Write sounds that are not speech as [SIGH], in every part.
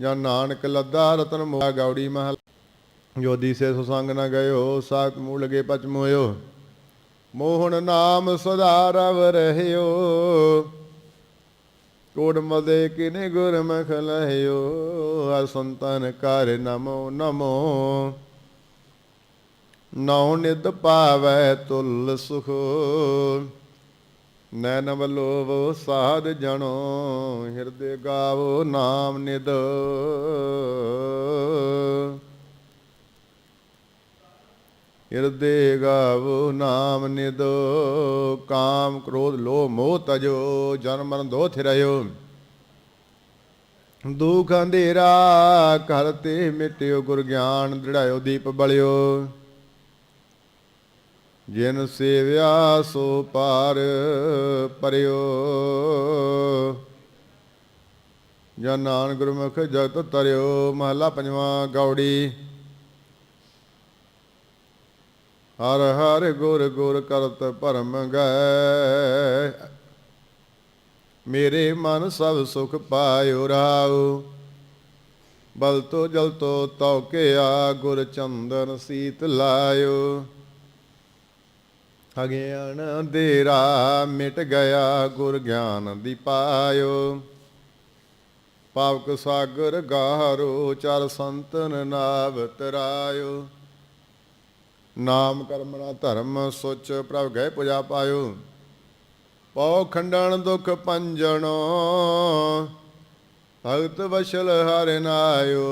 ਜਾਂ ਨਾਨਕ ਲੱਦਾ ਰਤਨ ਮੋਆ ਗੌੜੀ ਮਹਲ। ਜੋ ਦੀਸੇ ਸੁਸੰਗ ਨ ਗਇਓ ਸਾਤ ਮੂਲ ਲਗੇ ਪਚ ਮੋਇਓ ਮੋਹਣ ਨਾਮ ਸਦਾ ਰਵ ਰਹਿਓ। ਕੋੜ ਮਦੇ ਕਿਨੇ ਗੁਰਮਖ ਲਹਿਓ। ਹਰ ਕਰ ਨਮੋ ਨਮੋ। ਨਉ ਨਿਦ ਪਾਵੈ ਤੁਲ ਸੁਖ। ਨੈਣ ਵਲੋਵ ਸਾਧ ਜਣੋ, ਹਿਰਦੇ ਗਾਵੋ ਨਾਮ ਨਿਦ। ਹਿਰਦੇ ਗਾਵੋ ਨਾਮ ਨਿਦ, ਕਾਮ ਕ੍ਰੋਧ ਲੋਭ ਮੋਹ ਤਜੋ, ਜਨਮ ਮਰਨ ਦੋ ਥਿਰਇਓ ਦੁਖ ਅੰਧੇਰਾ ਘਰ ਤੇ ਮਿਟਿਓ, ਗੁਰ ਗਿਆਨ ਦ੍ਰਿੜਾਇਓ, ਦੀਪ ਬਲਿਓ। ਜਿਨ ਸੇਵਿਆ ਸੋ ਪਾਰ ਪਰਿਓ। ਜਨ ਨਾਨਕ ਗੁਰਮੁਖ ਜਗਤ ਤਰਿਓ, ਮਹਲਾ ਪੰਜਵਾਂ ਗੌੜੀ। ਹਰ ਹਰ ਗੁਰ ਗੁਰ ਕਰਤ ਭਰਮ ਗਏ ਮੇਰੇ ਮਨ ਸਭ ਸੁਖ ਪਾਇਓ ਰਾਉ ਬਲ ਤੋ ਜਲ ਤੋ ਤਉ ਕੇ ਆ, ਗੁਰ ਚੰਦਨ ਸੀਤ ਲਾਇਓ। ਅਗਿਆਨ ਅੰਧੇਰਾ ਮਿਟ ਗਿਆ ਗੁਰ ਗਿਆਨ ਦੀ ਪਾਇਓ। ਪਾਵਕ ਸਾਗਰ ਗਾਹਰੋ ਚਰ ਸੰਤਨ ਨਾਵ ਤਰਾਇਓ। ਨਾਮ ਕਰਮਣਾ ਧਰਮ ਸੁਚ ਪ੍ਰਭ ਗਏ ਪੁਜਾ ਪਾਇਓ। ਪਉ ਖੰਡਣ ਦੁਖ ਪੰਜਣੋ, ਭਗਤ ਵਸ਼ਲ ਹਰਿ ਨਾਇਓ।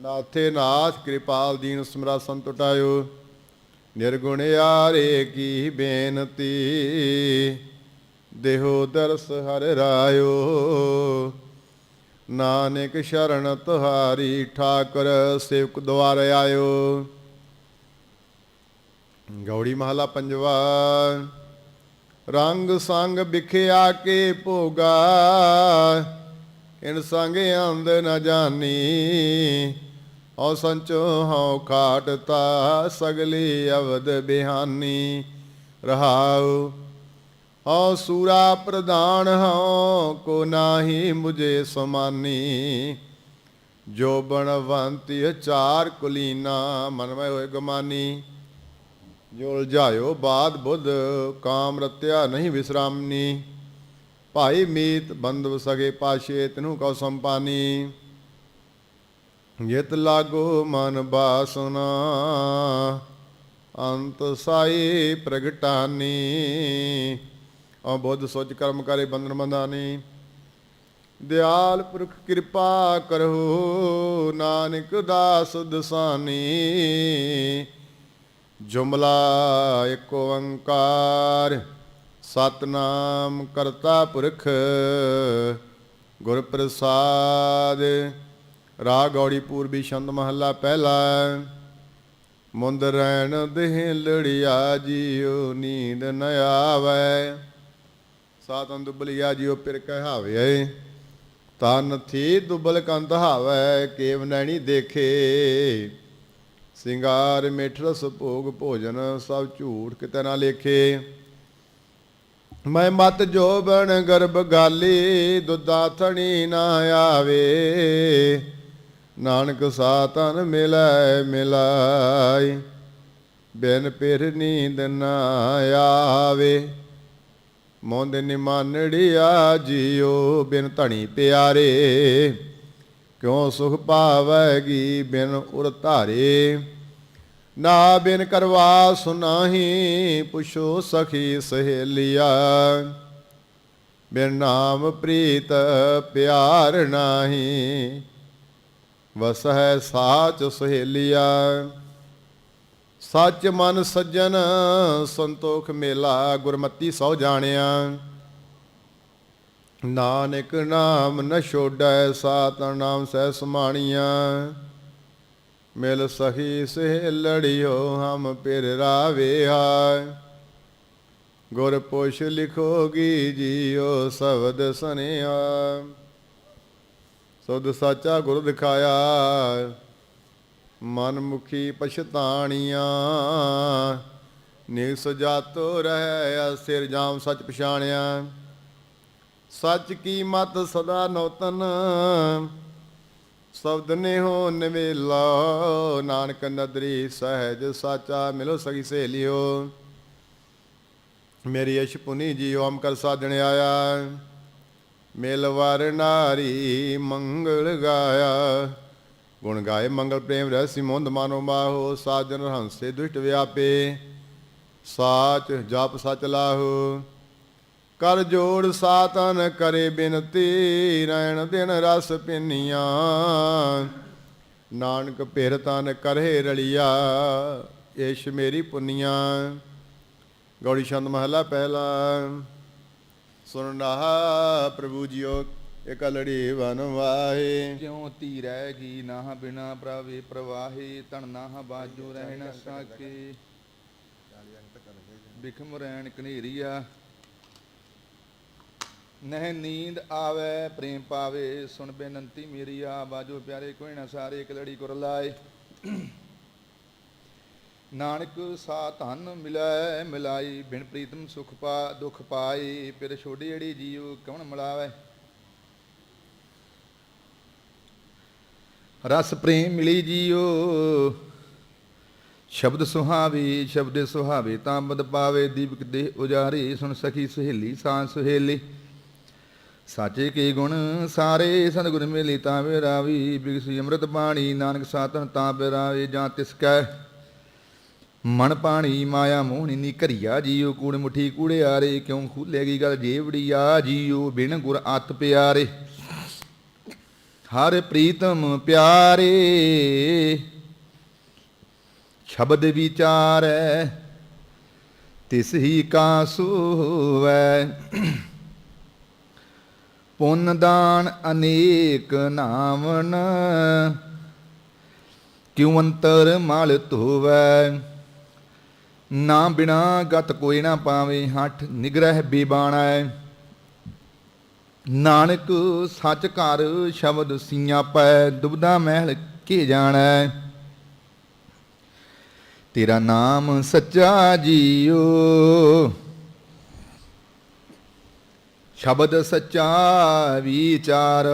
ਨਾਥੇ ਨਾਥ ਕਿਰਪਾਲ ਦੀਨ ਸਮਰਾ ਸੰਤੁਟਾਇਓ ਨਿਰਗੁਣ ਆਰੇ ਕੀ ਬੇਨਤੀ? ਦੇਹੋ ਦਰਸ ਹਰ ਰਾਇਓ। ਨਾਨਕ ਸ਼ਰਨ ਤੁਹਾਰੀ ਠਾਕੁਰ ਸੇਵਕ ਦੁਆਰ ਆਇਓ। ਗੌੜੀ ਮਹਲਾ ਪੰਜਵਾ। ਰੰਗ ਸੰਗ ਵਿਖਿਆ ਕੇ ਭੋਗਾ। ਇਨ ਸੰਗ ਅੰਦ ਨ ਜਾਣੀ ਔ ਸੰਚੋ ਹਉ ਖਾਟਤਾ ਸਗਲੀ ਅਵਦ ਬਿਹਾਨੀ ਰਹਾਉ। ਹਉ ਸੂਰਾ ਪ੍ਰਧਾਨ ਹਉ ਕੋ ਨਾਹੀ ਮੁਝੇ ਸਮਾਨੀ। ਜੋ ਬਣਵੰਤੀ ਚਾਰ ਕੁਲੀਨਾ ਮਨ ਮੈਂ ਹੋਏ ਗਮਾਨੀ। ਜੋ ਉਲਝਾਇਓ ਬਾਦ ਬੁੱਧ ਕਾਮ ਰਤਿਆ ਨਹੀਂ ਵਿਸਰਾਮਨੀ। ਭਾਈ ਮੀਤ ਬੰਦਵ ਸਗੇ ਪਾਸ਼ੇ ਤਨੂ ਕਉ ਸੰਪਾਨੀ। ਜਿਤ ਲਾਗੋ ਮਨ ਬਾਸਨਾ। ਅੰਤ ਸਾਈ ਪ੍ਰਗਟਾਨੀ। ਔ ਬੁੱਧ ਸੋਚ ਕਰਮ ਕਰੇ ਬੰਧਨ ਬੰਧਾਨੀ। ਦਿਆਲ ਪੁਰਖ ਕਿਰਪਾ ਕਰੋ ਨਾਨਕ ਦਾਸ ਦਸਾਨੀ। ਜੁਮਲਾ ਏਕ ਓੰਕਾਰ, ਸਤਨਾਮ ਕਰਤਾ ਪੁਰਖ। ਗੁਰ ਪ੍ਰਸਾਦ ਰਾਗ ਗੌੜੀ ਪੂਰਬੀ ਛੰਦ ਮਹੱਲਾ ਪਹਿਲਾ ਮੁੰਦ ਰਹਿਣ ਦੇਹ ਲੜਿਆ ਜੀਉ ਨੀਂਦ ਨ ਆਵੈ। ਸਾਤਨ ਦੁਬਲਿਆ ਜੀਉ ਪਿਰ ਕਹਾਵੇ। ਤਨ ਥੀ ਦੁਬਲ ਕੰਤ ਹਾਵੈ, ਕੇਵ ਨੈਣੀ ਦੇਖੇ। ਸਿੰਗਾਰ ਮਿਠ ਰਸ ਭੋਗ ਭੋਜਨ, ਸਭ ਝੂਠ ਕਿਤੇ ਨਾ ਲੇਖੇ। ਮੈਂ ਮਤ ਜੋਬਨ ਗਰਭ ਗਾਲੀ, ਦੁੱਧਾ ਥਣੀ ਨਾ ਆਵੇ। ਨਾਨਕ ਸਾਤਨ ਮਿਲੈ ਮਿਲਾਈ, ਬਿਨ ਪਿਰ ਨੀਂਦ ਨਾ ਆਵੇ। ਮੋਂਦ ਨਿਮਾਨੜਿਆ ਜੀਓ ਬਿਨ ਧਣੀ ਪਿਆਰੇ, ਕਿਉ ਸੁਖ ਪਾਵੈਗੀ ਬਿਨ ਉਰ ਧਾਰੇ। ਨਾ ਬਿਨ ਕਰਵਾ ਸੁਨਾਹੀ ਪੁਛੋ ਸਖੀ ਸਹੇਲਿਆ, ਬਿਨ ਨਾਮ ਪ੍ਰੀਤ ਪਿਆਰ ਨਾਹੀ। ਵਸਹਿ ਸਾਚ ਸਹੇਲਿਆ। ਸੱਚ ਮਨ ਸੱਜਣ ਸੰਤੋਖ ਮੇਲਾ ਗੁਰਮਤੀ ਸੋ ਜਾਣਿਆ। ਨਾਨਕ ਨਾਮ ਨ ਛੋੜੈ ਸਾਤ ਨਾਮ ਸਹਿ ਸਮਾਣੀਆਂ। ਮਿਲ ਸਖੀ ਸੇ ਲੜਿਓ ਹਮ ਪਿਰ ਰਾਵੇਹਾ ਗੁਰ ਪੁਛ ਲਿਖੋਗੀ ਜੀਓ ਸ਼ਬਦ ਸੁਨਿਆ ਸੋਦ ਸਾਚਾ ਗੁਰ ਦਿਖਾਇਆ। ਮਨ ਮੁਖੀ ਪਛਤਾਣੀਆਂ। ਨਿਸ ਜਾਤੋ ਰਹਿ ਸਿਰ ਜਾਮ ਸੱਚ ਪਛਾਣਿਆ। ਸੱਚ ਕੀ ਮਤ ਸਦਾ ਨੌਤਨ। ਸ਼ਬਦ ਨੇ ਹੋ ਨਿਵੇਲਾ। ਨਾਨਕ ਨਦਰੀ ਸਹਿਜ ਸਾਚਾ ਮਿਲੋ ਸਗੀ ਸਹੇਲਿਓ। ਮੇਰੀ ਅਸ਼ ਪੁਨੀ ਜੀਓ ਅਮ ਕਰ ਸਾਜਣ ਆਇਆ। ਮਿਲ ਵਰ ਨਾਰੀ ਮੰਗਲ ਗਾਇਆ। ਗੁਣ ਗਾਏ ਮੰਗਲ ਪ੍ਰੇਮ ਰਸੀ ਮੁੰਦ ਮਾਨੋ ਮਾਹੋ, ਸਾਜਨ ਹੰਸੇ ਦੁਸ਼ਟ ਵਿਆਪੇ। ਸਾਚ ਜਪ ਸਚ ਲਾਹੋ, ਕਰ ਜੋੜ ਸਾਤਨ ਕਰੇ ਬਿਨਤੀ ਰਹਿਣ ਦਿਨ ਰਸ ਪਿੰਨੀਆਂ। ਨਾਨਕ ਪਿਰ ਤਨ ਕਰਹਿ ਰਲਿਆ, ਏਸ਼ ਮੇਰੀ ਪੁੰਨੀਆਂ। ਗੌੜੀ ਛੰਦ ਮਹਲਾ ਪਹਿਲਾ। ਸੁਣ ਸੁਣਨਾ ਪ੍ਰਭੂ ਜੀਓ ਇਕ ਲੜੀ ਵਨ ਤੀ ਰਹਿ ਗਈ ਨਾਹ ਬਿਨਾ ਪ੍ਰਵੇ ਪ੍ਰਵਾਹੀ ਤਣ ਨਾਹ ਬਾਜੂ ਰਹਿ ਸਾਕੇ ਬਿਖਮ ਰਹਿਣ ਕਨੇਰੀਆ ਨਹਿ ਨੀਂਦ ਆਵੇ, ਪ੍ਰੇਮ ਪਾਵੇ, ਸੁਣ ਬੇਨੰਤੀ ਮੇਰੀ ਆ ਬਾਜੋ ਪਿਆਰੇ, ਕੋਈ ਨਾ ਸਾਰੇ ਇੱਕ ਲੜੀ ਕੁਰ ਲਾਏ ਨਾਨਕ ਸਾ ਧਨ ਮਿਲੈ ਮਿਲਾਈ, ਬਿਨ ਪ੍ਰੀਤਮ ਸੁਖ ਪਾ ਦੁਖ ਪਾਈ, ਪਿਰ ਛੋਡੀ ਅੜੀ ਜੀਉ ਕਵਣ ਮਿਲਾਵੇ। ਰਸ ਪ੍ਰੇਮ ਮਿਲੀ ਜੀਓ ਸ਼ਬਦ ਸੁਹਾਵੇ ਸ਼ਬਦ ਸੁਹਾਵੇ ਤਾਂ ਬਦ ਪਾਵੇ, ਦੀਪਕ ਦੇ ਉਜਾਰੇ, ਸੁਣ ਸਖੀ ਸੁਹੇਲੀ ਸਾਂ ਸੁਹੇਲੀ। ਸਾਚੇ ਕੇ ਗੁਣ ਸਾਰੇ ਸਤਿਗੁਰ ਮਿਲੀ ਤਾਂ ਵੇਰਾਵੀ ਬਿਗਸੀ ਅੰਮ੍ਰਿਤ ਬਾਣੀ, ਨਾਨਕ ਸਾਤਨ ਤਾਂ ਬੇਰਾਵੇ ਜਾਂ ਤਿਸ ਕੈ। ਮਨ ਪਾਣੀ ਮਾਇਆ ਮੋਹਣੀ ਨੀ ਘਰੀਆ ਜੀਓ ਕੂੜ ਮੁਠੀ ਕੂੜਿਆਰੇ, ਕਿਉਂ ਖੁੱਲੇਗੀ ਗੱਲ ਜੇਵੜੀ ਆ ਜੀਓ ਬਿਨ ਗੁਰ ਅਤ ਪਿਆਰੇ। ਹਰ ਪ੍ਰੀਤਮ ਪਿਆਰੇ, ਸ਼ਬਦ ਵਿਚਾਰੈ, ਤਿਸ ਹੀ ਕਾ ਸੋਵੈ ਪੁੰਨ ਦਾਨ ਅਨੇਕ ਨਾਮਨ ਕਿਉ ਅੰਤਰ ਮਲ ਧੋਵੈ। ਨਾ ਬਿਨਾ ਗਤ ਕੋਈ ਨਾ ਪਾਵੇ, ਹੱਠ ਨਿਗਰਹਿ ਬੇਬਾਣੈ ਨਾਨਕ ਸੱਚ ਘਰ ਸ਼ਬਦ ਸਿਆਪੈ ਦੁਬਦਾ ਮਹਿਲ ਕੇ ਜਾਣਾ। ਤੇਰਾ ਨਾਮ ਸੱਚਾ ਜੀਓ। ਸ਼ਬਦ ਸੱਚਾ ਵਿਚਾਰ।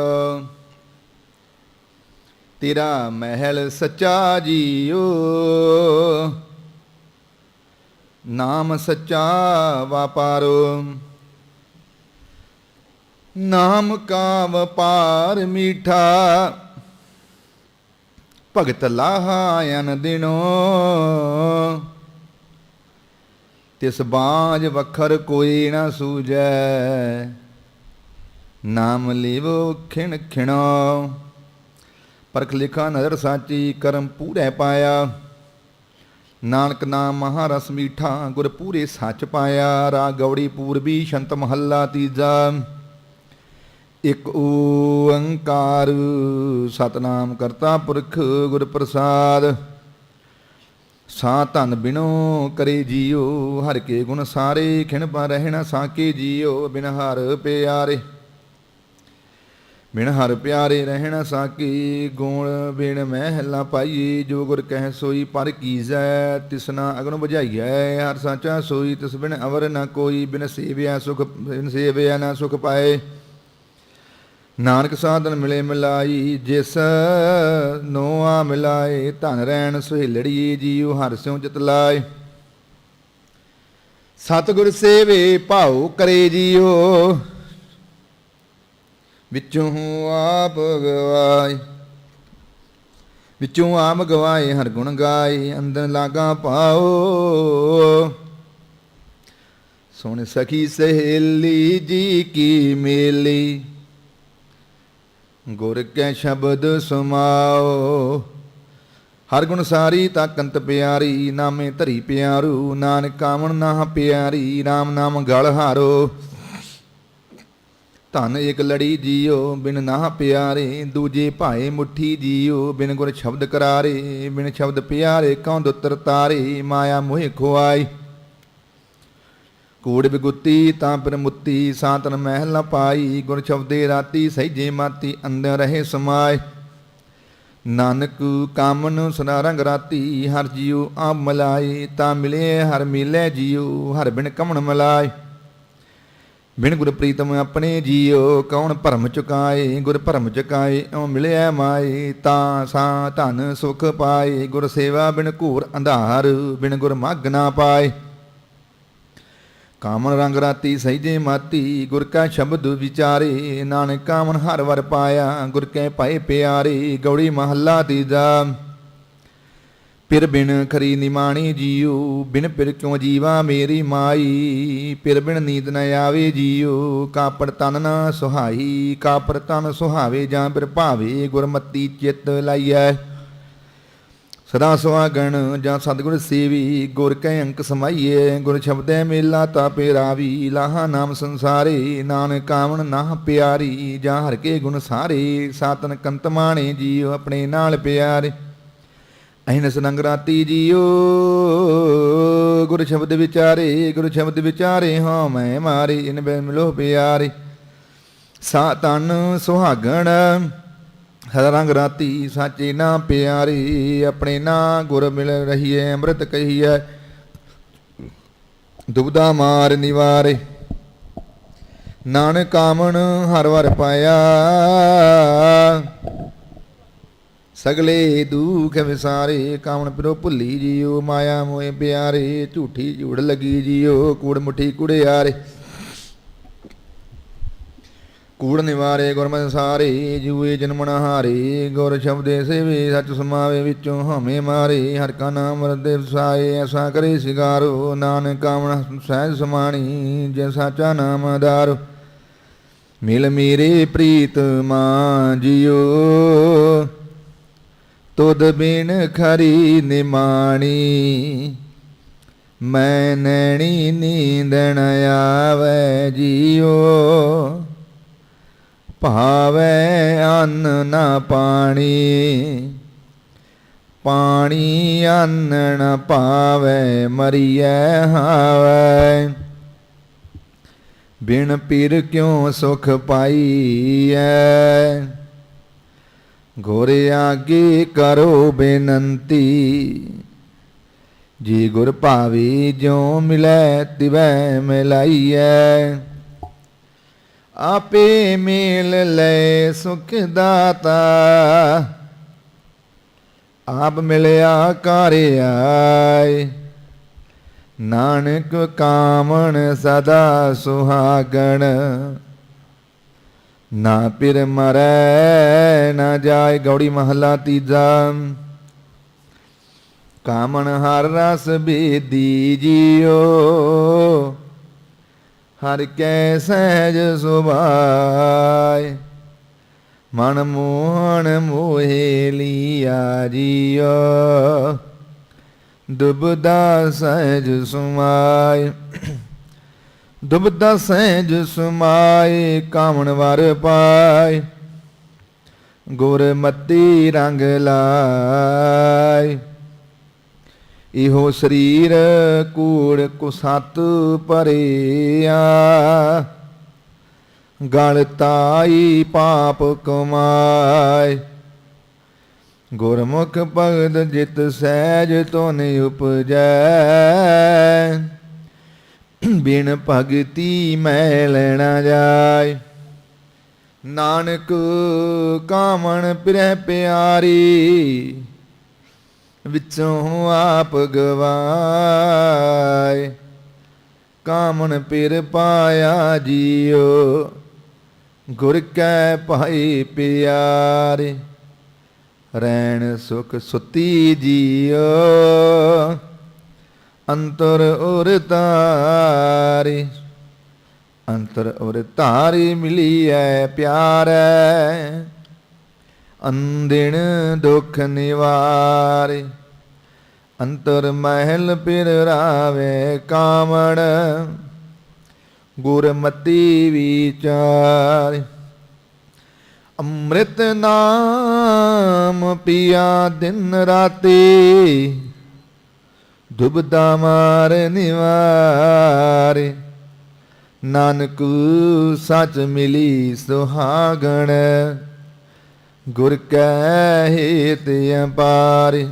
ਤੇਰਾ ਮਹਿਲ ਸੱਚਾ ਜੀਓ। ਨਾਮ ਸੱਚਾ ਵਪਾਰੋ। ਨਾਮ ਕਾ ਵਪਾਰ ਮੀਠਾ। ਭਗਤ ਲਾਹਾ ਦਿਨੋ। ਤਿਸ ਬਾਜ ਵਖਰ ਕੋਈ ਨਾ ਸੂਜੈ ਨਾਮ ਲਿਵੋ ਖਿਣ ਖਿਣੋ। ਪਰਖ ਲਿਖਾ ਨਦਰ ਸਾਚੀ ਕਰਮ ਪੂਰੇ ਪਾਇਆ। ਨਾਨਕ ਨਾਮ ਮਹਾਰਸ ਮੀਠਾ ਗੁਰ ਪੂਰੇ ਸੱਚ ਪਾਇਆ ਰਾ ਗੌੜੀ ਪੂਰਬੀ, ਸ਼ੰਤ ਮਹੱਲਾ ਤੀਜਾ। ਇਕ ਓੰਕਾਰ, ਸਤਨਾਮ ਕਰਤਾ ਪੁਰਖ ਗੁਰ ਪ੍ਰਸਾਦ ਸਾ ਧਨ ਬਿਨੋ ਕਰੇ ਜੀਓ, ਹਰ ਕੇ ਗੁਣ ਸਾਰੇ ਖਿਣ ਪਾ ਰਹਿਣਾ, ਸਾਕੇ ਜੀਓ ਬਿਨ ਹਰ ਪਿਆਰੇ। ਬਿਨ ਹਰ ਪਿਆਰੇ ਰਹਿਣਾ ਸਾਕੀ ਗੁਣ ਬਿਨ ਮਹਿਲਾ ਪਾਈਏ ਜੋ ਗੁਰ ਕਹਿ ਸੋਈ, ਪਰ ਕੀਜੈ ਤਿਸਨਾ ਅਗਨ ਬੁਝਾਈਐ, ਹਰ ਸਾਚਾ ਸੋਈ, ਤਿਸ ਬਿਨ ਅਵਰ ਨਾ ਕੋਈ, ਬਿਨ ਸੇਵਿਆ ਸੁਖ, ਬਿਨ ਸੇਵਿਆ ਨਾ ਸੁਖ ਪਾਏ। ਨਾਨਕ ਸਾਧਨ ਮਿਲੇ ਮਿਲਾਈ, ਜਿਸ ਨੋ ਮਿਲਾਏ, ਧਨ ਰਹਿਣ ਸੁਹੇਲੜੀ, ਜੀਉ ਹਰ ਸਿਉ ਚਿਤ ਲਾਏ। ਸਤਿਗੁਰ ਸੇਵੇ ਭਾਉ ਕਰੇ ਜੀਉ ਵਿੱਚੋਂ ਆਪ ਗਵਾਏ। ਵਿੱਚੋਂ ਆਪ ਗਵਾਏ, ਹਰ ਗੁਣ ਗਾਏ, ਅੰਦਰ ਲਾਗਾ ਪਾਓ। ਸੁਣ ਸਖੀ ਸਹੇਲੀ ਜੀ ਕੀ ਮੇਲੀ, ਗੁਰ ਕੈ ਸ਼ਬਦ ਸੁਮਾਓ। ਹਰ ਗੁਣ ਸਾਰੀ ਤਾਕੰਤ ਪਿਆਰੀ, ਨਾਮੇ ਧਰੀ ਪਿਆਰੂ, ਨਾਨਕ ਕਾਮਣ ਨਾ ਪਿਆਰੀ RAM ਨਾਮ ਗਲ ਹਾਰੋ। ਧਨ ਇਕ ਲੜੀ ਜੀਓ, ਬਿਨ ਨਾ ਪਿਆਰੇ, ਦੂਜੇ ਭਾਏ ਮੁਠੀ ਜੀਓ, ਬਿਨ ਗੁਰ ਸ਼ਬਦ ਕਰਾਰੇ, ਬਿਨ ਸ਼ਬਦ ਪਿਆਰੇ ਕਉ ਦੁੱਤਰ ਤਾਰੇ, ਮਾਇਆ ਮੋਹਿ ਖੁਆਈ। ਕੂੜ ਬਿਗੁੱਤੀ ਤਾਂ ਪਰ ਮੁੱਤੀ, ਸਾਤਨ ਮਹਿਲ ਨ ਪਾਈ ਗੁਰ ਸ਼ਬਦੇ ਰਾਤੀ ਸਹਿਜੇ ਮਾਤੀ, ਅੰਦਰ ਰਹੇ ਸਮਾਏ। ਨਾਨਕ ਕਾਮਨ ਸਦਾ ਰੰਗ ਰਾਤੀ, ਹਰ ਜੀਉ ਆਪ ਮਲਾਏ, ਤਾਂ ਮਿਲੇ, ਹਰ ਮਿਲੇ ਜੀਉ, ਹਰ ਬਿਨ ਕਮਣ ਮਲਾਏ। ਬਿਨ ਗੁਰ ਪ੍ਰੀਤਮ ਆਪਣੇ ਜੀਓ, ਕੌਣ ਭਰਮ ਚੁਕਾਏ? ਗੁਰ ਭਰਮ ਚੁਕਾਏ ਓ ਮਿਲਿਆ ਮਾਏ। ਤਾਂ ਸਾ ਧਨ ਸੁਖ ਪਾਏ। ਗੁਰ ਸੇਵਾ ਬਿਨ ਘੂਰ ਅੰਧਾਰ, ਬਿਨ ਗੁਰ ਮੱਗ ਨਾ ਪਾਏ। ਕਾਮਨ ਰੰਗ ਰਾਤੀ ਸਹਿਜੇ ਮਾਤੀ, ਗੁਰ ਕਾ ਸ਼ਬਦ ਵਿਚਾਰੇ। ਨਾਨਕ ਕਾਮਨ ਹਰ ਵਰ ਪਾਇਆ, ਗੁਰ ਕੈ ਪਾਏ ਪਿਆਰੇ। ਗੌੜੀ ਮਹੱਲਾ ਤੀਜਾ ਪਿਰ ਬਿਨ ਖਰੀ ਨਿਮਾਣੀ ਜੀਉ, ਬਿਨ ਪਿਰ ਕਿਉ ਜੀਵਾ ਮੇਰੀ ਮਾਈ? ਪਿਰ ਬਿਨ ਨੀਂਦ ਨ ਆਵੇ ਜੀਉ, ਕਾਪੜ ਤਨ ਨ ਸੁਹਾਈ, ਕਾਪੜ ਤਨ ਸੁਹਾਵੇ ਜਾਂ ਬਿਰ ਭਾਵੇ ਗੁਰਮਤੀ ਚਿੱਤ ਲਾਈਐ। ਸਦਾ ਸੁਆਗਣ ਜਾਂ ਸਤਿਗੁਰ ਸੇਵੀ, ਗੁਰ ਕੈ ਅੰਕ ਸਮਾਈਏ ਗੁਰ ਸ਼ਬਦੈ ਮੇਲਾ ਤਾਪੇ ਰਾਵੀ ਲਾਹਾ ਨਾਮ ਸੰਸਾਰੇ, ਨਾਨਕ ਕਾਵਣ ਨਾਹ ਪਿਆਰੀ, ਜਾਂ ਹਰ ਕੇ ਗੁਣ ਸਾਰੇ, ਸਾਤਨ ਕੰਤ ਮਾਣੇ ਜੀਉ ਆਪਣੇ ਨਾਲ ਪਿਆਰੇ। ਅਹਿਨਸ ਨੰਗਰਾਤੀ ਜੀਓ। ਗੁਰ ਸ਼ਬਦ ਵਿਚਾਰੇ, ਗੁਰ ਸ਼ਬਦ ਵਿਚਾਰੇ ਹਾਂ ਮੈਂ ਮਾਰੇ, ਇਨ ਬੈ ਮਿਲੋ ਪਿਆਰੇ। ਸਾ ਤਨ ਸੁਹਾਗਣ, ਹਰ ਰੰਗ ਰਾਤੀ ਸਾਚੇ ਨਾ ਪਿਆਰੀ। ਆਪਣੇ ਨਾ ਗੁਰ ਮਿਲ ਰਹੀ ਹੈ ਅੰਮ੍ਰਿਤ ਕਹੀਐ। ਦੁਬਦਾ ਮਾਰ ਨਿਵਾਰੇ। ਨਾਨਕ ਕਾਮਣ ਹਰ ਵਰ ਪਾਇਆ। ਸਗਲੇ ਦੂਖ ਵਿਸਾਰੇ ਕਾਮਣ ਪਿਰੋ ਭੁੱਲੀ ਜੀਓ, ਮਾਇਆ ਮੋਏ ਪਿਆਰੇ, ਝੂਠੀ ਝੂੜ ਲੱਗੀ ਜੀਓ, ਕੂੜ ਮੁਠੀ ਕੁੜਿਆਰੇ। ਕੂੜ ਨਿਵਾਰੇ ਗੁਰਮਤਿ ਸਾਰੇ ਜੂਏ ਜਨਮਣਾ ਹਾਰੇ, ਗੁਰ ਸ਼ਬਦੇ ਸੇਵੇ ਸਚ ਸਮਾਵੇ ਵਿੱਚੋਂ ਹਮੇ ਮਾਰੇ। ਹਰ ਕਾ ਨਾਮ ਰਦੇ ਵਸਾਏ, ਐਸਾ ਕਰੇ ਸਿਗਾਰੋ। ਨਾਨਕ ਕਾਮਣ ਸਹਿਜ ਸਮਾਣੀ ਜੇ ਸਾਚਾ ਨਾਮ ਆਧਾਰੋ ਮਿਲ ਮੇਰੇ ਪ੍ਰੀਤ ਮਾਂ ਜਿਓ। ਤੁਧ ਬਿਨ ਖਰੀ ਨਿਮਾਣੀ, ਮੈਂ ਨੈਣੀ ਨੀਂਦਣ ਆਵੇ ਜੀਓ। ਭਾਵੇ ਅੰਨ ਨਾ ਪਾਣੀ ਪਾਣੀ ਅੰਨ ਨ ਪਾਵੇ, ਮਰੀਐ ਹਾਵੇ। ਬਿਨ ਪੀਰ ਕਿਉ ਸੁਖ ਪਾਈਐ? ਗੋਰੇ ਆਗੇ ਕਰੋ ਬੇਨੰਤੀ। ਜੀ ਗੁਰ ਭਾਵੀ ਜਿਉ ਮਿਲੈ ਤਿਵੈ ਮਿਲਾਈਐ। ਆਪੇ ਮੇਲ ਲੈ ਸੁਖ ਦਾਤਾ। ਆਪ ਮਿਲਿਆ ਕਾਰਿਆਏ ਨਾਨਕ ਕਾਮਣ ਸਦਾ ਸੁਹਾਗਣ। ਨਾ ਪਿਰ ਮਰੈ, ਨਾ ਜਾਏ ਗੌੜੀ ਮਹੱਲਾ ਤੀਜਾ। ਕਾਮਣ ਹਰ ਰਸ ਬੇਦੀ ਜਿਓ, ਹਰ ਕੈ ਸਹਿਜ ਸੁਭਾਏ। ਮਨ ਮੋਹਨ ਮੋਹੇ ਲਿਆ ਜੀਓ, ਦੁਬਦਾ ਸਹਿਜ ਸੁਮਾਏ। ਦੁਬਦਾ ਸਹਿਜ ਸੁਮਾਏ, ਕਾਮਣ ਵਰ ਪਾਏ ਗੁਰਮਤੀ ਰੰਗ ਲਾਏ। ਇਹੋ ਸਰੀਰ ਕੂੜ ਕੁਸਤ ਭਰਿਆ, ਗਲ ਤਾਈ ਪਾਪ ਕਮਾਏ। ਗੁਰਮੁਖ ਭਗਤ ਜਿਤ ਸਹਿਜ ਤੋਨ ਉਪਜੈ ਬਿਨ ਭਗਤੀ ਮੈਂ ਲੈਣਾ ਜਾਏ। ਨਾਨਕ ਕਾਮਣ ਪਿਰਹਿ ਪਿਆਰੀ, ਵਿੱਚੋਂ ਆਪ ਗਵਾਏ। ਕਾਮਣ ਪਿਰ ਪਾਇਆ ਜੀਓ, ਗੁਰ ਕੈ ਭਾਈ ਪਿਆਰੇ। ਰਹਿਣ ਸੁਖ ਸੁਤੀ ਜੀਓ। ਅੰਤਰ ਉਰ ਤਾਰੇ, ਅੰਤਰ ਉਰ ਤਾਰੇ ਮਿਲੀਐ ਪਿਆਰੈ ਅੰਦਿਨ ਦੁਖ ਨਿਵਾਰੇ, ਅੰਤਰ ਮਹਿਲ ਪਿਰ ਰਾਵੇ ਕਾਮੜ ਗੁਰਮਤੀ ਵਿਚਾਰੇ, ਅੰਮ੍ਰਿਤ ਨਾਮ ਪੀਆ ਦਿਨ ਰਾਤੀ ਦੁਬਦਾ ਮਾਰ ਨਿਵਾਰੇ। ਨਾਨਕ ਸੱਚ ਮਿਲੀ ਸੁਹਾਗਣ, ਗੁਰ ਕੈ ਹੇਤ ਅਪਾਰ।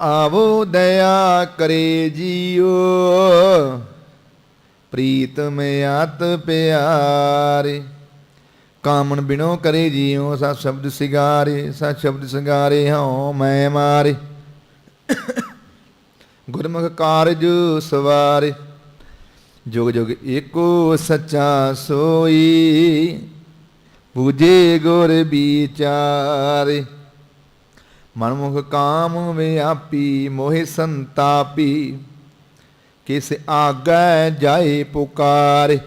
ਆਵੋ ਦਇਆ ਕਰੇ ਜੀਓ, ਪ੍ਰੀਤਮ ਆਤ ਪਿਆਰੇ। ਕਾਮਣ ਬਿਨੋ ਕਰੇ ਜੀਉ ਸਾ ਸ਼ਬਦ ਸਿਗਾਰੇ ਸਾ ਸ਼ਬਦ ਸਿਗਾਰੇ ਹਉ ਮੈਂ ਮਾਰੇ। [COUGHS] ਗੁਰਮੁਖ ਕਾਰਜ ਸਵਾਰੇ, ਜੁਗ ਜੁਗ ਏਕੋ ਸੱਚਾ ਸੋਈ ਪੂਜੇ ਗੁਰ ਵਿਚਾਰੇ। ਮਨਮੁਖ ਕਾਮ ਵਿਆਪੀ, ਮੋਹਿ ਸੰਤਾਪੀ, ਕਿਸ ਆਗੈ ਜਾਏ ਪੁਕਾਰ।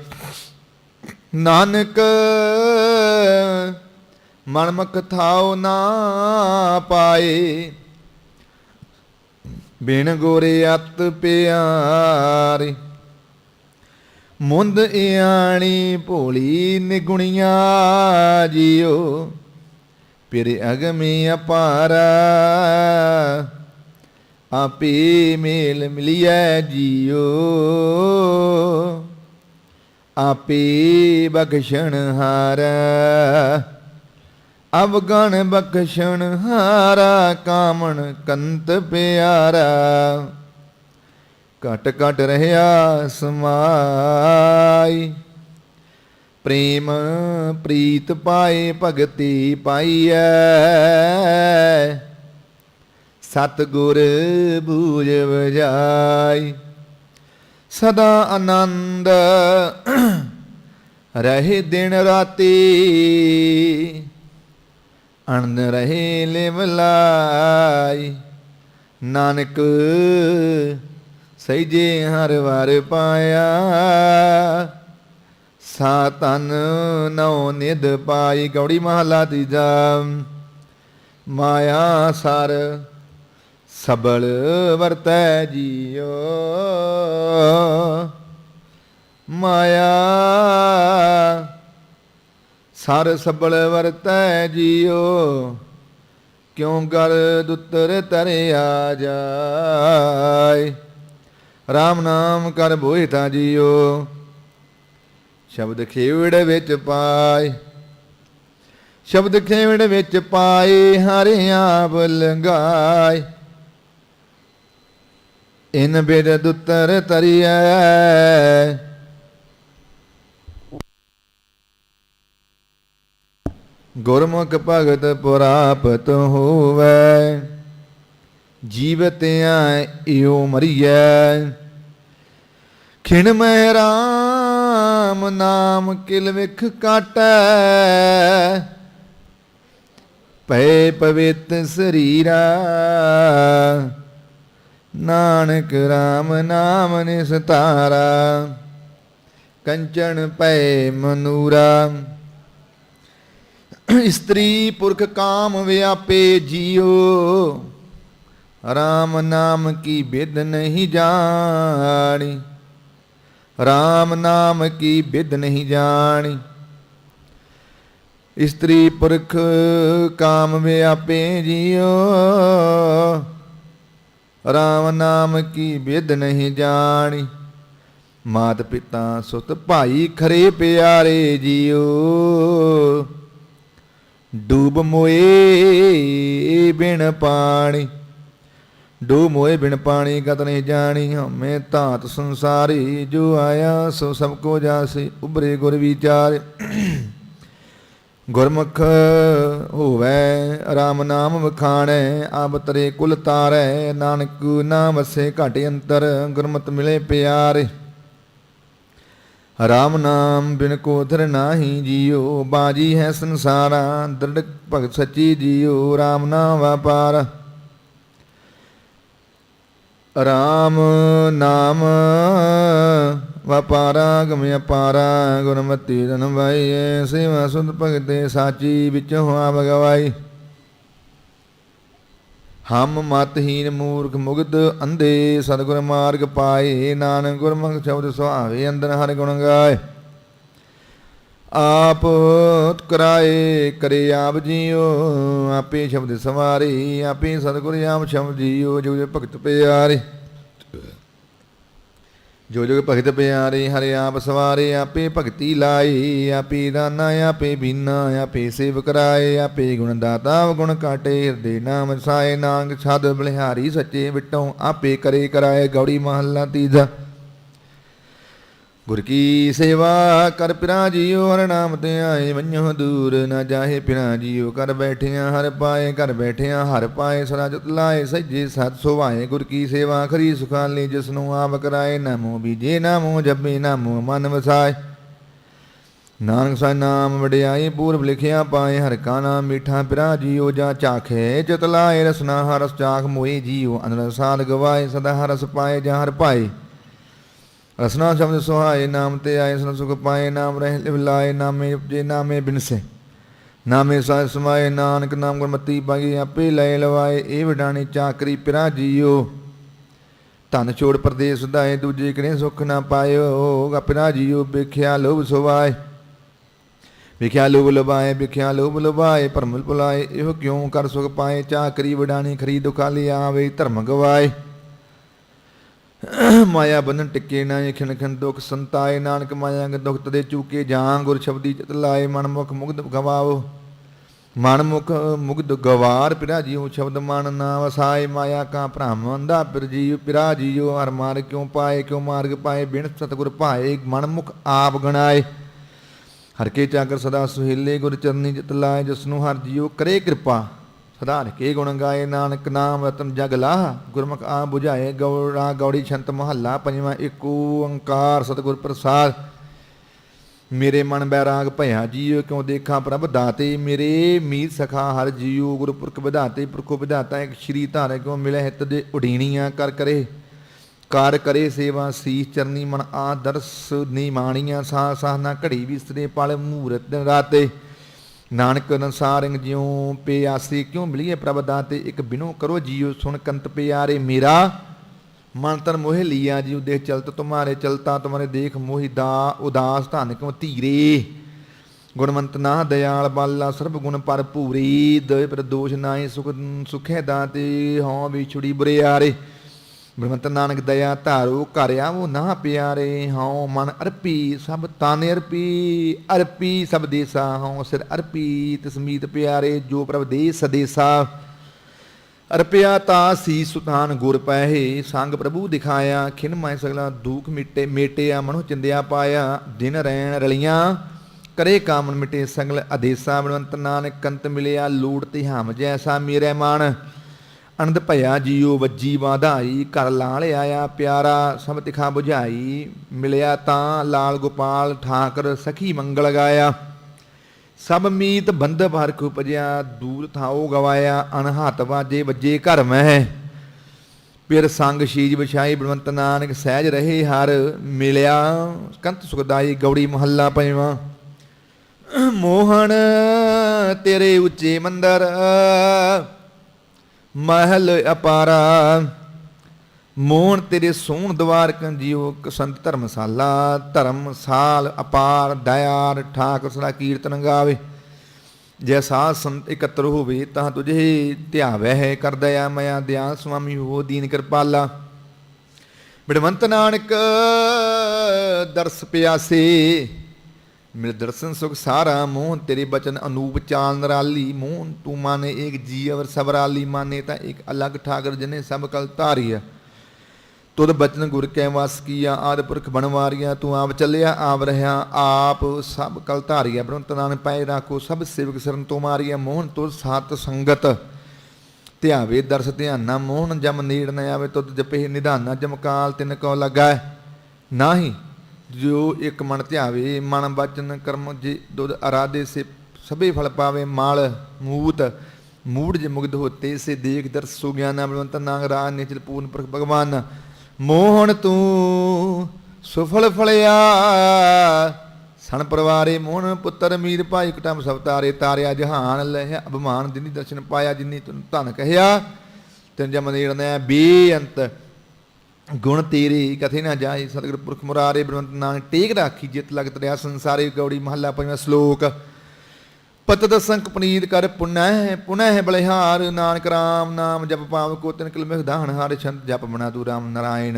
ਨਾਨਕ, ਮਨਮੁਖ ਥਾਉ ਨਾ ਪਾਏ ਬਿਨ ਗੋਰੇ ਅਤ ਪਿਆਰੇ, ਮੁੰਦ ਇਆਣੀ ਭੋਲੀ ਨਿਗੁਣੀਆਂ ਜੀਓ, ਪਿਰ ਅਗਮੀ ਅਪਾਰਾ, ਆਪੇ ਮੇਲ ਮਿਲਿਆ ਜੀਓ, ਆਪੇ ਬਖਸ਼ਣ ਹਾਰਾ। ਅਵਗਣ ਬਖਸ਼ਣ ਹਾਰਾ ਕਾਮਣ ਕੰਤ ਪਿਆਰਾ। ਘਟ ਘਟ ਰਹਾ ਸਮਾਈ। ਪ੍ਰੇਮ ਪ੍ਰੀਤ ਪਾਏ ਭਗਤੀ ਪਾਈਐ। ਸਤ ਗੁਰ ਬੂਝ ਵਜਾਈ। ਸਦਾ ਆਨੰਦ ਰਹੇ ਦਿਨ ਰਾਤੀ। ਅਣਨ ਰਹੇ ਲਿਵਲਾਈ ਨਾਨਕ ਸਹਿਜੇ ਹਰ ਵਾਰ ਪਾਇਆ। ਸਾ ਤਨ ਨਉ ਨਿਧ ਪਾਈ। ਗੌੜੀ ਮਹਲਾ ਤੀਜਾ। ਮਾਇਆ ਸਰ ਸਬਲ ਵਰਤੈ ਜੀਓ। ਮਾਇਆ ਸਰ ਸਬਲ ਵਰਤੈ ਜੀਓ, ਕਿਉ ਗਰ ਦੁੱਤਰ ਤਰਿਆ ਜਾਏ? RAM ਨਾਮ ਕਰ ਬੋਏ ਜੀਓ, ਸ਼ਬਦ ਖੇਵੜ ਵਿੱਚ ਪਾਏ। ਸ਼ਬਦ ਖੇਵੜ ਵਿੱਚ ਪਾਏ ਹਰਿ ਆਪ ਲੰਗਾਏ ਇਨ ਬਿਦ ਦੁੱਤਰ ਤਰੀਐ ਗੁਰਮੁਖ ਭਗਤ ਪੁਰਾਪਤ ਹੋਵੇ ਜੀਵਤ ਆਇ ਇਉ ਮਰੀਐ। ਖਿਣ ਮੈਂ ਰਾਮ, ਨਾਮ ਕਿਲ ਵਿਖ ਕਾਟੈ। ਪੈ ਪਵਿੱਤ ਸਰੀਰਾ, ਨਾਨਕ ਰਾਮ, ਨਾਮ ਨਿਸਤਾਰਾ। ਕੰਚਨ ਪੈ ਮਨੂਰਾ। ਇਸਤਰੀ ਪੁਰਖ ਕਾਮ ਵਿਆਪੇ ਜੀਓ। RAM ਨਾਮ ਕੀ ਬਿਦ ਨਹੀਂ ਜਾਣੀ। RAM ਨਾਮ ਕੀ ਬਿਦ ਨਹੀਂ ਜਾਣੀ। ਇਸਤਰੀ ਪੁਰਖ ਕਾਮ ਵਿਆਪੇ ਜੀਓ। RAM ਨਾਮ ਕੀ ਬਿਦ ਨਹੀਂ ਜਾਣੀ। ਮਾਤ ਪਿਤਾ ਸੁਤ ਭਾਈ ਖਰੇ ਪਿਆਰੇ ਜੀਓ। ਡੂਬ ਮੋਏ ਬਿਨ ਪਾਣੀ। ਡੂਬ ਮੋਏ ਬਿਨ ਪਾਣੀ ਗਤ ਨਹੀਂ ਜਾਣੀ ਹਮੇ ਧਾਤ ਸੰਸਾਰੀ ਜੋ ਆਇਆ ਸੋ ਸਭ ਕੋ ਜਾਸੀ ਉਬਰੇ ਗੁਰ ਵਿਚਾਰ। ਗੁਰਮੁਖ ਹੋਵੇ RAM ਨਾਮ ਵਖਾਣੈ, ਆਪ ਤਰੇ ਕੁਲ ਤਾਰੈ, ਨਾਨਕ ਨਾਮ ਵਸੇ ਘਟ ਅੰਤਰ, ਗੁਰਮਤਿ ਮਿਲੇ ਪਿਆਰੇ। ਰਾਮ ਨਾਮ ਬਿਨ ਕੋ ਧਰ ਨਾਹੀ ਜੀਓ, ਬਾਜੀ ਹੈ ਸੰਸਾਰਾ ਦ੍ਰਿੜ ਭਗਤ ਸੱਚੀ ਜੀਓ, ਰਾਮ ਨਾਮ ਵਪਾਰ। ਰਾਮ ਨਾਮ ਵਪਾਰਾ, ਗਮ ਅਪਾਰਾ, ਗੁਰਮਤੀ ਧਨ ਸੇਵਾ ਸੁਧ ਭਗਤੇ, ਸਾਚੀ ਵਿੱਚ ਹੋਆ, ਭਗਵਾਈ। ਹਮ ਮਤਹੀਨ ਮੂਰਖ ਮੁਗਧ ਅੰਧੇ, ਸਤਿਗੁਰ ਮਾਰਗ ਪਾਏ, ਨਾਨਕ ਗੁਰਮੁਖ ਸ਼ਬਦ ਸੁਹਾਵੇ, ਅੰਦਰ ਹਰ ਗੁਣ ਗਾਏ। ਆਪ ਕਰਾਏ, ਕਰੇ ਆਪ ਜੀਓ, ਆਪੇ ਸ਼ਬਦ ਸਵਾਰੇ, ਆਪੇ ਸਤਿਗੁਰ ਆਪ ਸ਼ਬਦ ਜੀਓ ਜੋ ਜੋ ਭਗਤ ਪਿਆਰੇ। ਜੋ ਜੋ ਭਗਤ ਪਿਆਰੇ, ਹਰਿ ਆਪ ਸਵਾਰੇ, ਆਪੇ ਭਗਤੀ ਲਾਈ ਆਪੇ ਦਾਨਾ, ਆਪੇ ਬੀਨਾ, ਆਪੇ ਸੇਵ ਕਰਾਏ, ਆਪੇ ਗੁਣ ਦਾਤਾ ਗੁਣ ਕਾਟੇ, ਹਿਰਦੇ ਨਾਮ ਸਾਏ, ਨਾਂਗ, ਛਦ, ਬਲਿਹਾਰੀ, ਸੱਚੇ ਵਿਟੋਂ ਆਪੇ ਕਰੇ ਕਰਾਏ, ਗੌੜੀ ਮਹੱਲਾ ਤੀਜਾ। ਗੁਰ ਕੀ ਸੇਵਾ ਕਰ ਪਿਰਾ ਜੀਓ ਹਰ ਨਾਮ ਤੇ ਆਏ ਵੰਨੋ ਦੂਰ ਨਾ ਜਾਹੇ ਪਿਰਾ ਜੀਓ ਕਰ ਬੈਠਿਆ ਹਰ ਪਾਏ ਕਰ ਬੈਠਿਆ ਹਰ ਪਾਏ ਸਦਾ ਜਤ ਲਾਏ, ਸੱਜੇ ਸਤ ਸੁਭਾਏ ਗੁਰ ਕੀ ਸੇਵਾ ਖਰੀ ਸੁਖਾਲੀ, ਜਿਸ ਨੂੰ ਆਪ ਕਰਾਏ, ਨਾਮੋ ਬੀਜੇ, ਨਾਮੋ ਜਪੇ, ਨਾਮੋ ਮਨ ਵਸਾਏ। ਨਾਨਕ ਸਾਹਿਬ ਨਾਮ ਵਡਿਆਈ, ਪੂਰਬ ਲਿਖਿਆ ਪਾਏ, ਹਰ ਕਾ ਨਾਮ ਮਿਠਾ ਪਿਰਾ ਜੀਓ ਜਾ ਚਾਖੇ, ਚਤ ਲਾਏ, ਰਸਨਾ ਹਰਸ ਚਾਖ ਮੋਏ ਜੀਓ ਅਨਰ ਸਾਧ ਗਵਾਏ, ਸਦਾ ਹਰਸ ਪਾਏ ਜਾਂ ਹਰ ਪਾਏ। ਰਸਨਾ ਸ਼ਬਦ ਸੁਹਾਏ ਨਾਮ ਤੇ ਆਏ ਸਨ ਸੁਖ ਪਾਏ, ਨਾਮ ਰਹਿ ਲਿਵ ਲਾਏ, ਨਾਮੇ ਉਪਜੇ, ਨਾਮੇ ਬਿਨਸੇ। ਨਾਮੇ ਸਾਇ ਸਮਾਏ, ਨਾਨਕ ਨਾਮ ਗੁਰਮਤੀ ਪਾਈ ਆਪੇ ਲੈ ਲਵਾਏ, ਇਹ ਵਡਾਣੀ ਚਾਕਰੀ ਪਿਰਾ ਜੀਓ। ਧਨ ਛੋੜ ਪਰਦੇਸ ਉਦਾਏ ਦੂਜੇ ਕਰੇ ਸੁਖ ਨਾ ਪਾਇਓ ਪਿਰਾ ਜੀਓ, ਵਿਖਿਆ ਲੋਭ ਸੁਵਾਏ ਵਿਖਿਆ ਲੋਭ ਲਵਾਏ ਵਿਖਿਆ ਲੋਭ ਲਵਾਏ ਭਰਮ ਭੁਲਾਏ, ਇਹੋ ਕਿਉਂ ਕਰ ਸੁਖ ਪਾਏ, ਚਾਕਰੀ ਵਡਾਣੀ ਖਰੀ ਦੁਖਾਲੀ ਆਵੇ, ਧਰਮ ਗਵਾਏ। ਮਾਇਆ ਬੰਧਨ ਟਿੱਕੇ ਨਾ ਇਹ ਖਿਣ ਖਿਣ ਦੁਖ ਸੰਤਾਏ, ਨਾਨਕ ਮਾਇਆ ਕੇ ਦੁਖ ਤਦੇ ਚੂਕੇ ਜਾਂ ਗੁਰ ਸ਼ਬਦੀ ਚਿਤ ਲਾਏ, ਮਨ ਮੁਖ ਮੁਗਧ ਗਵਾਓ। ਮਨ ਮੁਖ ਮੁਗਧ ਗਵਾਰ ਪਿਰਾ ਜੀਉ ਸ਼ਬਦ ਮਨ ਨਾ ਵਸਾਏ ਮਾਇਆ ਕਾ ਭ੍ਰਮ ਅੰਦਾ ਪਿਰ ਜੀਉ, ਪਿਰਾ ਜੀਉ, ਹਰ ਮਾਰ ਕਿਉ ਪਾਏ, ਕਿਉ ਮਾਰਗ ਪਾਏ, ਬਿਨ ਸਤਗੁਰ ਭਾਏ, ਮਨ ਮੁਖ ਆਪ ਗਣਾਏ। ਹਰ ਕੇ ਚਾਕਰ ਸਦਾ ਸੁਹੇਲੇ, ਗੁਰ ਚਰਨੀ ਜਿਤ ਲਾਏ, ਜਿਸ ਨੂੰ ਹਰ ਜੀਉ ਕਰੇ ਕਿਰਪਾ। ਸਦਾ ਕੇ ਗੁਣ ਗਾਏ ਨਾਨਕ ਨਾਮ ਰਤਨ ਜਗ ਲਾਹ, ਗੁਰਮੁਖ ਆ 부ਝਾਏ ਗੌੜਾ ਗੌੜੀ ਛੰਤ ਮਹੱਲਾ, ਪੰਜਵਾਂ ਏਕ ਓੰਕਾਰ ਸਤਿਗੁਰ ਪ੍ਰਸਾਦ। ਮੇਰੇ ਮਨ ਬੈਰਾਗ ਭਇਆ, ਜੀਉ ਕਿਉ ਦੇਖਾਂ ਪ੍ਰਭ ਦਾਤੇ? ਮੇਰੇ ਮੀਤ ਸਖਾ ਹਰ ਜੀਉ, ਗੁਰਪੁਰਖ ਵਿਧਾਤੇ, ਪੁਰਖੋ ਵਿਧਾਤਾ, ਇੱਕ ਸ਼੍ਰੀ ਧਾਰੇ ਕਿਉ ਮਿਲੇ ਹਿਤ ਦੇ ਉਡੀਣੀਆਂ ਕਰ ਕਰੇ? ਕਾਰ ਕਰੇ ਸੇਵਾ ਸੀਸ, ਚਰਨੀ ਮਨ ਆਦਰਸ ਨੀ ਮਾਣੀਆਂ ਸਾਹ ਸਾਹਨਾ ਘੜੀ ਵਿਸਰੇ ਪਲ ਮੂਰਤ ਦਿਨ ਰਾਤੇ। ਨਾਨਕ ਅਨਸਾਰਿੰਗ ਜਿਉ ਪਿਆਸੀ ਕਿਉ ਮਿਲੀਏ ਪ੍ਰਭ ਦਾਤੇ, ਇੱਕ ਬਿਨੋ ਕਰੋ ਜੀਉ ਸੁਣ ਕੰਤ ਪਿਆਰੇ ਮੇਰਾ। ਮਨ ਤਨ ਮੋਹਿ ਲੀਆ ਜੀਉ ਦੇਖ ਚਲਤ ਤੁਮਾਰੇ, ਚਲਤਾ ਤੁਮਾਰੇ ਦੇਖ ਮੋਹਿ ਦਾ ਉਦਾਸ ਧਨ ਕਿਉ ਧੀਰੇ। ਗੁਣਵੰਤ ਨਾ ਦਇਆਲ ਬਾਲਾ, ਸਰਬ ਗੁਣ ਭਰਪੂਰੀ ਦਇ ਪਰ ਦੋਸ਼ ਨਾਹੀ ਸੁਖ ਸੁਖੇ ਦਾਤੇ, ਹਉ ਵਿਛੁੜੀ ਬੁਰਿਆਰੇ ਬ੍ਰਹਮਤ ਨਾਨਕ ਦਇਆ ਧਾਰੋ ਘਰ ਆਵੋ ਨਾ ਪਿਆਰੇ ਹਉ, ਮਨ ਅਰਪੀ ਸਭ ਤਾਨੇ ਅਰਪੀ ਅਰਪੀ ਸਭ ਦੇਸਾ ਹਉ, ਸਿਰ ਅਰਪੀ ਤਸਮੀਤ ਪਿਆਰੇ, ਜੋ ਪ੍ਰਭ ਦੇ ਸਦੇਸਾ ਅਰਪਿਆ ਤਾ ਸੀ ਸੁਤਾਨ ਗੁਰ ਪਹਿ, ਸੰਗ ਪ੍ਰਭੂ ਦਿਖਾਇਆ, ਖਿਨ ਮੈਂ ਸਗਲਾ ਦੂਖ ਮਿਟੇ, ਮੇਟਿਆ, ਮਨੁ ਚਿੰਦਿਆ ਪਾਇਆ, ਦਿਨ ਰੈਣ ਰਲੀਆਂ। ਕਰੇ ਕਾਮਨ ਮਿਟੇ ਸੰਗਲ ਅਦੇਸਾ ਬਨਵੰਤ ਨਾਨਕ ਕੰਤ ਮਿਲਿਆ, ਲੂੜ ਤੇ ਹਮ ਜੈਸਾ ਮੇਰੇ ਮਨ। ਅਨੰਦ ਭਇਆ ਜੀਉ ਵੱਜੀ ਵਾਧਾਈ, ਘਰ ਲਾਲ ਆਇਆ ਪਿਆਰਾ, ਸਭ ਤਿਖਾ 부ਝਾਈ ਮਿਲਿਆ ਤਾਂ ਲਾਲ ਗੋਪਾਲ ਠਾਕਰ ਸਖੀ ਮੰਗਲ ਗਾਇਆ। ਸਭ ਮੀਤ ਬੰਧਪ ਹਰ ਕੋ ਭਜਿਆ ਦੂਰ ਥਾਓ ਗਵਾਇਆ ਅਨਹਤ ਵਾਜੇ ਵੱਜੇ ਘਰ ਮਹਿ। ਪਿਰ ਸੰਗ ਸ਼ੀਜ ਵਿਛਾਈ ਬਲਵੰਤ ਨਾਨਕ, ਸਹਿਜ ਰਹੇ ਹਰ, ਮਿਲਿਆ ਕੰਤ ਸੁਖਦਾਈ ਗੌੜੀ ਮਹੱਲਾ ਪੰਜਵਾਂ ਮੋਹਣ ਤੇਰੇ ਉੱਚੇ ਮੰਦਰ ਮਹਿਲ ਅਪਾਰਾ। ਮੋਹਣ ਤੇਰੇ ਸੋਹਣ ਦਵਾਰ ਕੰਜੀਓ, ਕਸੰਤ ਧਰਮਸਾਲਾ ਧਰਮਸਾਲ ਅਪਾਰ, ਦਇਆਰ ਠਾਕ ਸਦਾ ਕੀਰਤਨ ਗਾਵੇ। ਜੈ ਸਾਧ ਸੰਤ ਇਕੱਤਰ ਹੋਵੇ, ਤਾਂ ਤੁਝੇ ਧਿਆਵੈ ਹੈ ਕਰ ਦਇਆ ਮਇਆ, ਦਿਆਲ ਸੁਆਮੀ ਹੋ ਦੀਨ ਕਿਰਪਾਲਾ। ਬਿੜਵੰਤ ਨਾਨਕ, ਦਰਸ ਪਿਆਸੇ ਮੇਰੇ ਦਰਸ਼ਨ ਸੁਖ ਸਾਰਾ ਮੋਹਨ, ਤੇਰੇ ਬਚਨ ਅਨੂਪ ਚਾਲ ਨਰਾਲੀ। ਮੋਹਨ, ਤੂੰ ਮਾਨੇ ਏਕ ਜੀ ਅਵਰ ਸਬਰਾਲੀ ਮਾਨੇ ਤਾਂ ਇੱਕ ਅਲੱਗ ਠਾਕਰ ਜਨੇ ਸਭ ਕਲ ਧਾਰੀਆ ਤੁਧ ਬਚਨ ਗੁਰ ਕੈ ਵਸ ਕੀਆ, ਆਦ ਪੁਰਖ ਬਣਵਾਰੀਆ ਤੂੰ ਆਪ ਚੱਲਿਆ, ਆਪ ਰਹਾ, ਆਪ ਸਭ ਕਲ ਧਾਰੀਆ ਬ੍ਰਹਮਤ ਨਾਨਕ ਪਾਏ ਰਾਖੋ, ਸਭ ਸੇਵਕ ਸਰਨ ਤੋਂ ਮਾਰੀਆ ਮੋਹਨ, ਤੁਧ ਸਾਤ ਸੰਗਤ ਧਿਆਵੇ, ਦਰਸ ਧਿਆਨਾ। ਮੋਹਨ, ਜਮ ਨੀੜ ਨ ਆਵੇ, ਤੁਧ ਜਪੇ ਨਿਧਾਨਾ। ਜਮਕਾਲ ਤਿਨ ਕੋ ਲਗਾਏ। ਨਾਹੀ ਜੋ ਇੱਕ ਮਨ ਧਿਆਵੇ, ਮਨ ਬਚਨ ਕਰਮ ਜੇ ਦੁਧ ਅਰਾਦੇ ਸੇ ਸਭੇ ਫਲ ਪਾਵੇ, ਮਾਲ, ਮੂਤ, ਮੂੜ ਜੇ ਮੁਗਧ ਹੋਤੇ ਸੇ ਦੇਖ ਦਰਸ ਗਿਆਨਾ ਬਲਵੰਤ ਨਾਗ ਰਾਜ ਨਿਚਲ ਪੂਰਨ ਪ੍ਰਖ ਭਗਵਾਨ। ਮੋਹਣ ਤੂੰ ਸੁਫਲ ਫਲਿਆ, ਸਣ ਪਰਵਾਰੇ ਮੋਹਣ ਪੁੱਤਰ ਮੀਰ ਭਾਈ ਕਟਮ ਸਭ ਤਾਰੇ ਤਾਰਿਆ ਜਹਾਨ ਲਹਿ ਅਭਮਾਨ ਜਿਨੀ ਦਰਸ਼ਨ ਪਾਇਆ ਜਿਨੀ ਤਨ ਧਨ ਕਹਿਆ। ਤਨ ਜਮ ਨੇੜਨਾ ਬੇਅੰਤ ਗੁਣ ਤੇਰੇ, ਕਥੇ ਨਾ ਜਾਏ, ਸਤਿਗੁਰ ਪੁਰਖ ਮੁਰਾਰੇ ਬ੍ਰਹਮੰਤ ਨਾਨਕ ਟੇਕ ਰਾਖੀ, ਜਿਤ ਲਗਤ ਰਿਆ ਸੰਸਾਰੇ, ਗੌੜੀ ਮਹੱਲਾ ਪੰਜਵਾਂ ਸ਼ਲੋਕ। ਪਤ ਦਸੰਕ ਪਨੀਤ ਕਰ ਪੁਨਹਿ ਪੁਨਹਿ ਬਲਿਹਾਰ, ਨਾਨਕ ਰਾਮ ਨਾਮ ਜਪ ਪਾਵ ਕੋ ਤਿਨ ਕਿਲ ਮਿਹਦਾਨ ਹਰ ਛੰਦ ਜਪ ਬਣਾ ਤੂ ਰਾਮ ਨਾਰਾਇਣ।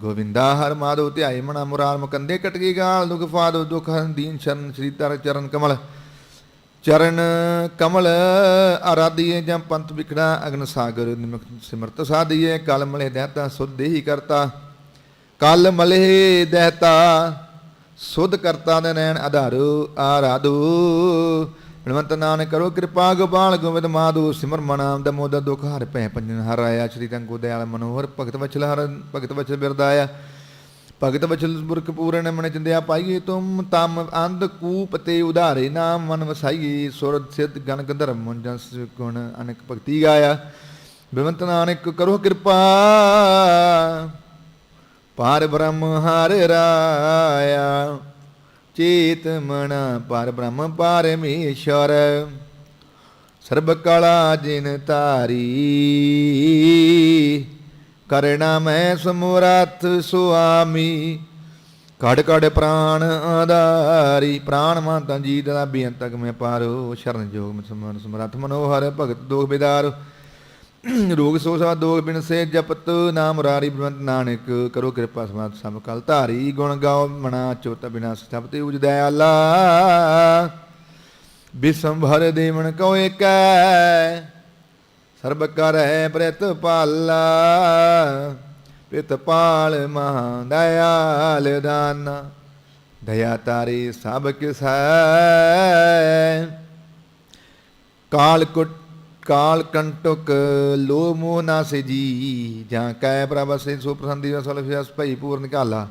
ਗੋਵਿੰਦਾ ਹਰ ਮਾਧੋ ਧਿਆਏ ਮਣਾ ਮੁਰਾਰ ਮੁਕੰਦੇ ਕਟਕੀ ਗਾਲ, ਦੁਖ ਫਾਦੋ ਦੁਖ ਹਰਨ ਦੀਨ ਸ਼ਰਨ, ਸ੍ਰੀ ਤਰ ਚਰਨ ਕਮਲ। ਚਰਨ ਕਮਲ ਆਰਾਧੀਏ ਜਾਂ ਪੰਥ ਵਿਖੜਾ ਅਗਨ ਸਾਗਰ ਨਿਮਕ ਸਿਮਰਤ ਸਾਧੀਏ ਕਲ ਮਲੇ ਦਹਤਾ ਸੁਧ ਹੀ ਕਰਤਾ, ਕਲ ਮਲੇ ਦਹਿਤਾ ਸੁਧ ਕਰਤਾ ਦੇ ਨੈਣ ਆਧਾਰੂ ਆਰਾਧੂ। ਬਲਵੰਤ ਨਾਨਕ ਕਰੋ ਕਿਰਪਾ, ਗੋਪਾਲ ਗੋਬਿੰਦ ਮਾਧੂ, ਸਿਮਰ ਮਨਾਮ ਦਾ ਮੋਦਾ ਦੁਖ, ਹਰ ਭੈ ਪੰਜਨ ਹਰ ਆਇਆ, ਸ਼੍ਰੀ ਤੰਗੋ ਦਿਆਲ ਮਨੋਹਰ, ਭਗਤ ਵਚਲ ਹਰ ਭਗਤ ਵਚਲ ਬਿਰਦਾਇਆ ਭਗਤ ਵਚਲ ਪੁਰਖ ਪੂਰਨ ਮਨ ਚੰਦਿਆ ਪਾਈਏ ਤੁਮ, ਤਮ ਅੰਧ ਕੂਪ ਤੇ ਉਧਾਰੇ ਨਾਮ ਮਨ ਵਸਾਈਏ, ਸੁਰਤ ਸਿਧ ਗਨ ਗੰਧਰਮ ਜਸ ਗੁਣ ਅਨੇਕ ਭਗਤੀ ਗਾਇਆ। ਬੇਵੰਤ ਨਾਨਕ ਕਰੋ ਕਿਰਪਾ ਪਾਰ ਬ੍ਰਹਮ ਹਰ ਰਾਇਆ। ਚੇਤ ਮਨ ਪਾਰ ਬ੍ਰਹਮ ਪਰਮੇਸ਼ਰ ਸਰਬ ਕਲਾ ਜਿਨ ਤਾਰੀ ਕਰਣਾ ਮੈਂ ਸਮੁਰਥ ਸੁਆਮੀ। ਕੜ ਘੜ ਪ੍ਰਾਣ ਆਧਾਰੀ, ਪ੍ਰਾਣ ਮਾਤਾ ਜੀ ਦਾ ਬੇਅੰਤਕ ਮੈਂ ਪਾਰੋ, ਸ਼ਰਨ ਜੋਗ ਮੈਂ ਸਮਨ ਸਮਰਥ ਮਨੋਹਰ, ਭਗਤ ਦੋਖ ਬਿਦਾਰ। ਰੋਗ ਸੋ ਸਾ ਦੋਗ ਬਿਨ ਸੇ ਜਪਤ, ਨਾਮ ਰਾਰੀ ਬ੍ਰਹਮ ਨਾਨਕ, ਕਰੋ ਕਿਰਪਾ ਸਮਾਤ ਸਭ ਕਲ ਧਾਰੀ। ਗੁਣ ਗਾਉ ਮਨਾ ਚੋਤ ਬਿਨਾ ਸਭ ਤੇ ਉਜ ਦਇਆਲਾ। ਬਿਸੰਭਰ ਦੇਵਨ ਕੋ ਏਕੈ ਸਰਬ ਕਰੈ ਪ੍ਰਤ ਪਾਲਾ ਮਹਾ ਦਇਆਲ ਦਾਨਾ। ਦਇਆ ਤਾਰੇ ਸਭ ਕਿਸੈ। ਕਾਲ ਕੁਟ, ਕਾਲ ਕੰਟਕ ਲੋ ਮੋਹ ਨਾ ਸੇ ਜੀ ਜਾਂ ਕੈ ਪ੍ਰਭ ਸੇ ਸੋ ਪ੍ਰਸੰਦੀ ਰਸਲ ਫਿਆਸ ਭਈ ਪੂਰਨ ਕਾਲਾ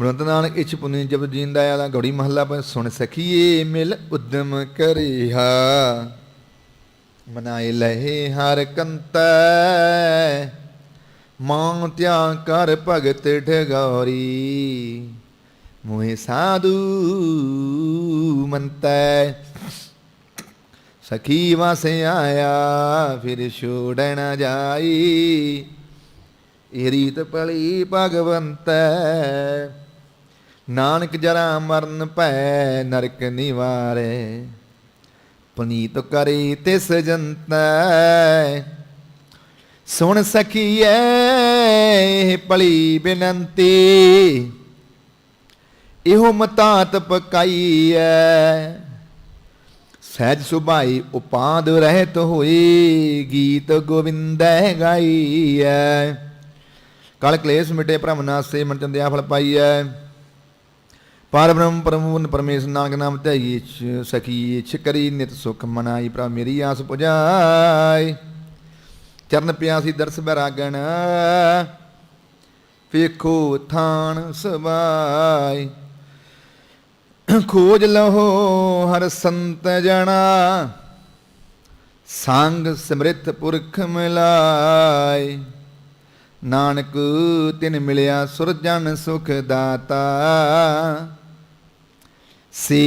ਮਨੰਤ ਨਾਨਕ ਇਛ ਪੁਨੀ ਜਬ ਜੀਂਦਾ ਆਲਾ ਗੜੀ ਮਹੱਲਾ ਪਰ ਸੁਣ ਸਖੀਏ ਮਿਲ ਉਦਮ ਕਰਿਹਾ। ਮਨਾਏ ਲਹੇ ਹਰ ਕੰਤੈ। ਮਾਂ ਤਿਆ ਕਰ ਭਗਤ ਠਗੌਰੀ ਮੋਹਿ ਸਾਧੂ ਮੰਤੈ। ਸਖੀ ਵਾਸੇ ਆਇਆ, ਫਿਰ ਛੋੜਨ ਜਾਈ। ਇਹ ਰੀਤ ਭਲੀ ਭਗਵੰਤੈ। ਨਾਨਕ ਜਰਾ ਮਰਨ ਭੈ, ਨਰਕ ਨਿਵਾਰੇ। ਪੁਨੀਤ ਕਰੀ ਤਿਸ ਜੰਤੈ ਸੁਣ ਸਕੀਏ ਪਲੀ ਬੇਨੰਤੀ। ਇਹੋ ਮਤਾਤ ਪਕਾਈਐ ਸਹਿਜ ਸੁਭਾਈ ਉਪਾਦ ਰਹਿਤ ਹੋਈ, ਗੀਤ ਗੋਵਿੰਦੈ ਗਾਈਐ। ਕਲ ਕਲੇਸ਼ ਮਿਟੇ ਭ੍ਰਮ ਨਾਸੇ ਮਨ ਚੰਦਿਆ ਫਲ ਪਾਈਐ। ਪਰ ਬ੍ਰਹਮ ਪਰਮੂਨ ਪਰਮੇਸ਼ ਨਾਨਕ ਨਾਮ ਧਿਆਈ ਸਖੀ ਇਛ ਕਰੀ ਨਿਤ ਸੁਖ ਮਨਾਈ ਪ੍ਰਭ ਮੇਰੀ ਆਸ ਪੁਜਾਈ। ਚਰਨ ਪਿਆਸੀ ਦਰਸ ਬੈਰਾਗਣ, ਵੇਖੋ ਥਾਨ ਸਬਾਈ ਖੋਜ ਲਹੋ ਹਰ ਸੰਤ ਜਣਾ, ਸੰਗ ਸਮ੍ਰਿਤ ਪੁਰਖ ਮਿਲਾਈ। ਨਾਨਕ ਤਿਨ ਮਿਲਿਆ ਸੁਰਜਨ ਸੁਖ ਦਾਤਾ। ਸੀ